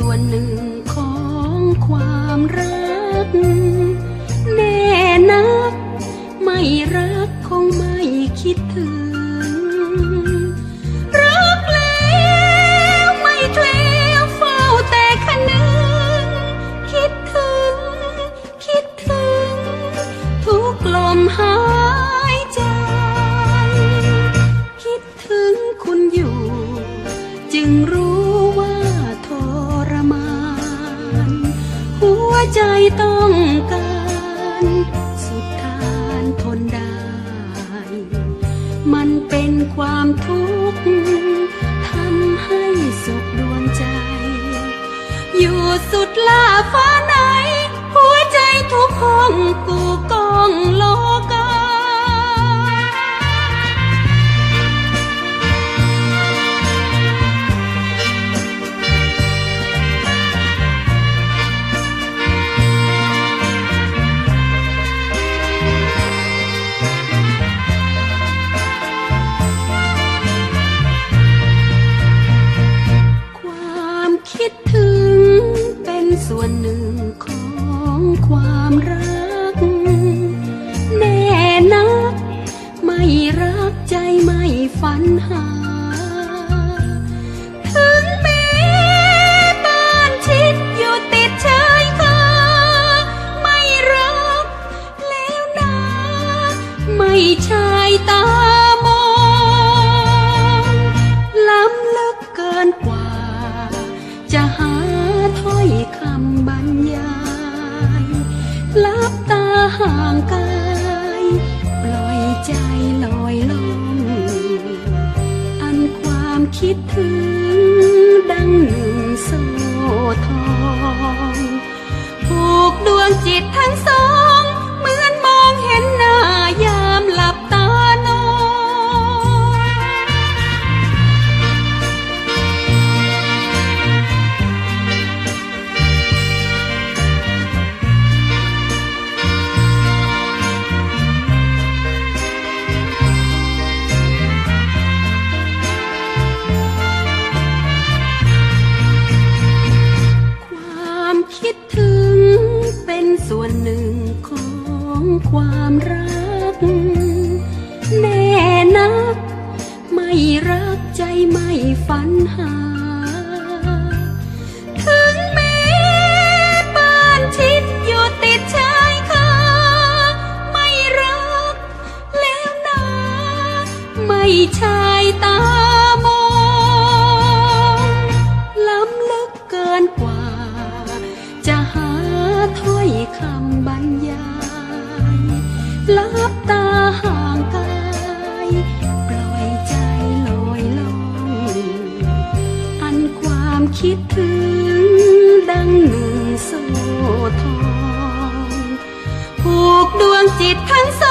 ส่วนหนึ่งของความรัก แน่นัก ไม่รักคงไม่คิดถึง รักแล้วไม่เคลวเฝ้าแต่คนึงคิดถึง คิดถึง ทุกลมหายใจ คิดถึงคุณอยู่ จึงรู้ ต้องการ สุดทานทนได้ มันเป็นความทุกข์ทำให้สุขดวงใจ อยู่สุดล่าฟัน หา ถึงแม้บ้านชิดอยู่ติดชายคาไม่รักแล้วนะ ไม่ใช่ตามองล้ำลึกเกินกว่า จะหาถ้อยคำบรรยายลับตาห่างกาย ปล่อยใจลอย คิดถึงดังหนึ่งโซทองผูกดวงจิต ก แน่นัก ไม่รักใจไม่ฝันหา ถึงแม้บ้านชิดอยู่ติดชายคาไม่รัก แล้วนะไม่ใช่ตามองล้ำลึกเกินกว่า จะหาถ้อยคำบรรยาย คิดถึงดังหนึ่งโซทองผูกดวงจิตทั้งส